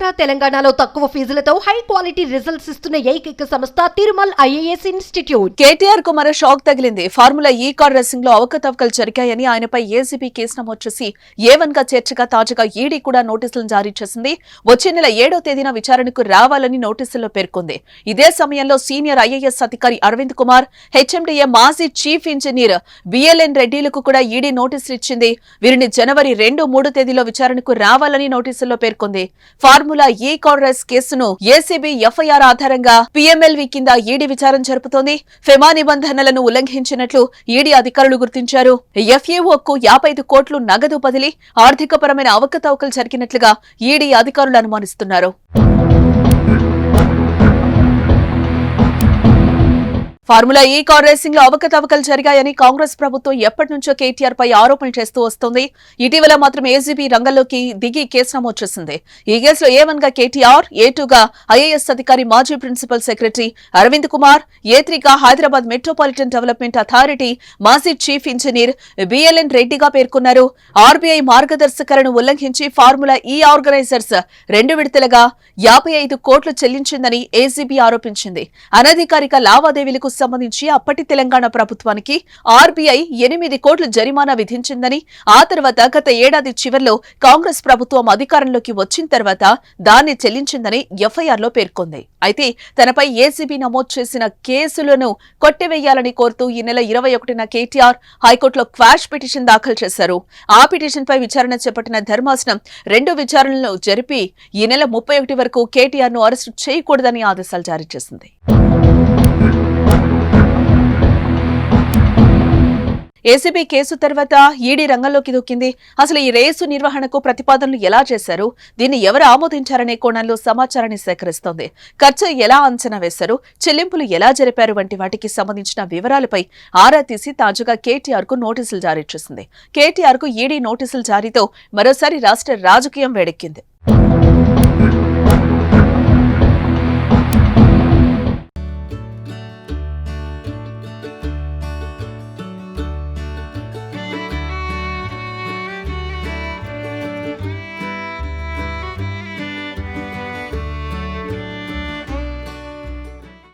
ఆంధ్ర తెలంగాణలో తక్కువ ఫీజులతో high quality results ఇస్తున్న ఏకైక సంస్థ తిరుమల్ ఐఏఎస్ ఇన్స్టిట్యూట్. కేటీఆర్కు మరో షాక్ తగిలింది. ఫార్ములా ఈ కార్ రేసింగ్లో అవకతవకలు జరిగాయని ఆయనపై ఏసీబీ కేసు నమోదు చేసి ఏవన్గా చేర్చగా తాజాగా ఈడీ కూడా నోటీసులను జారీ చేసింది. వచ్చే నెల ఏడో తేదీన విచారణకు రావాలని నోటీసుల్లో పేర్కొంది. ఇదే సమయంలో సీనియర్ ఐఏఎస్ అధికారి అరవింద్ కుమార్ హెచ్ఎండిఏ మాజీ చీఫ్ ఇంజనీర్ బిఎల్ఎన్ రెడ్డిలకు కూడా ఈడీ నోటీసులు ఇచ్చింది. వీరిని జనవరి రెండు మూడు తేదీలో విచారణకు రావాలని నోటీసుల్లో పేర్కొంది. ఫార్ములా ఈ కాంగ్రెస్ కేసును ఏసీబీ ఎఫ్ఐఆర్ ఆధారంగా పీఎంఎల్వి కింద ఈడీ విచారణ జరుపుతోంది. ఫెమా నిబంధనలను ఉల్లంఘించినట్లు ఈడీ అధికారులు గుర్తించారు. ఎఫ్ఏఓకు యాభై ఐదు కోట్లు నగదు బదిలీ ఆర్థికపరమైన అవకతవకలు జరిగినట్లుగా ఈడీ అధికారులు అనుమానిస్తున్నారు. ఫార్ములా ఈ కార్ రేసింగ్లో అవకతవకలు జరిగాయని కాంగ్రెస్ ప్రభుత్వం ఎప్పటి నుంచో కేటీఆర్ పై ఆరోపణలు చేస్తూ వస్తోంది. ఇటీవల మాత్రం ఏజీబీ రంగంలోకి దిగి కేసు నమోదు చేసింది. ఈ కేసులో ఏ వన్గా కేటీఆర్ ఏ గా ఐఏఎస్ అధికారి మాజీ principal secretary Arvind Kumar A గా హైదరాబాద్ మెట్రోపాలిటన్ డెవలప్మెంట్ అథారిటీ మాజీ చీఫ్ ఇంజనీర్ బిఎల్ఎన్ రెడ్డిగా పేర్కొన్నారు. ఆర్బీఐ మార్గదర్శకాలను ఉల్లంఘించి ఫార్ములా ఈ ఆర్గనైజర్స్ రెండు విడతలుగా యాభై కోట్లు చెల్లించిందని ఏజీబీ ఆరోపించింది. అనధికారిక లావాదేవీలకు సంబంధించి అప్పటి తెలంగాణ ప్రభుత్వానికి ఆర్బీఐ ఎనిమిది కోట్ల జరిమానా విధించిందని ఆ తర్వాత గత ఏడాది చివరిలో కాంగ్రెస్ ప్రభుత్వం అధికారంలోకి వచ్చిన తర్వాత దాన్ని చెల్లించిందని ఎఫ్ఐఆర్లో పేర్కొంది. అయితే తనపై ఏసీబీ నమోదు చేసిన కేసులను కొట్టివేయాలని కోరుతూ ఈ నెల ఇరవై ఒకటిన కేటీఆర్ హైకోర్టులో క్వాష్ పిటిషన్ దాఖలు చేశారు. ఆ పిటిషన్ పై విచారణ చేపట్టిన ధర్మాసనం రెండు విచారణలను జరిపి ఈ నెల ముప్పై ఒకటి వరకు కేటీఆర్ను అరెస్టు చేయకూడదని ఆదేశాలు జారీ చేసింది. ఏసీబీ కేసు తర్వాత ఈడీ రంగంలోకి దూకింది. అసలు ఈ రేసు నిర్వహణకు ప్రతిపాదనలు ఎలా చేశారు? దీన్ని ఎవరు ఆమోదించారనే కోణంలో సమాచారాన్ని సేకరిస్తోంది. ఖర్చు ఎలా అంచనా వేశారు? చెల్లింపులు ఎలా జరిపారు? వంటి వాటికి సంబంధించిన వివరాలపై ఆరా తీసి తాజాగా కేటీఆర్కు నోటీసులు జారీ చేసింది. కేటీఆర్కు ఈడీ నోటీసులు జారీతో మరోసారి రాష్ట్ర రాజకీయం వేడెక్కింది.